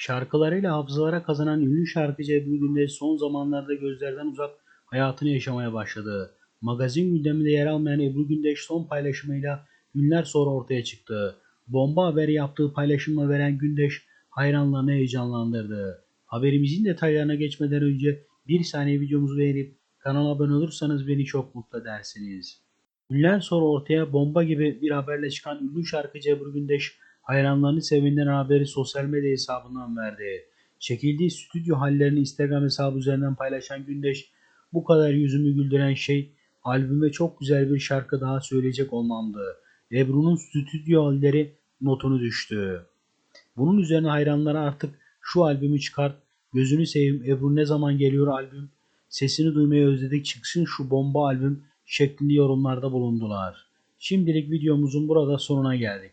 Şarkılarıyla hafızalara kazanan ünlü şarkıcı Ebru Gündeş son zamanlarda gözlerden uzak hayatını yaşamaya başladı. Magazin gündeminde yer almayan Ebru Gündeş son paylaşımıyla günler sonra ortaya çıktı. Bomba haberi yaptığı paylaşımla veren Gündeş hayranlarını heyecanlandırdı. Haberimizin detaylarına geçmeden önce bir saniye videomuzu beğenip kanala abone olursanız beni çok mutlu edersiniz. Günler sonra ortaya bomba gibi bir haberle çıkan ünlü şarkıcı Ebru Gündeş hayranlarını sevindiren haberi sosyal medya hesabından verdi. Çekildiği stüdyo hallerini Instagram hesabı üzerinden paylaşan Gündeş bu kadar yüzümü güldüren şey albüme çok güzel bir şarkı daha söyleyecek olmamdı. Ebru'nun stüdyo halleri notunu düştü. Bunun üzerine hayranlara artık şu albümü çıkart, gözünü seveyim Ebru ne zaman geliyor albüm, sesini duymayı özledik çıksın şu bomba albüm şeklinde yorumlarda bulundular. Şimdilik videomuzun burada sonuna geldik.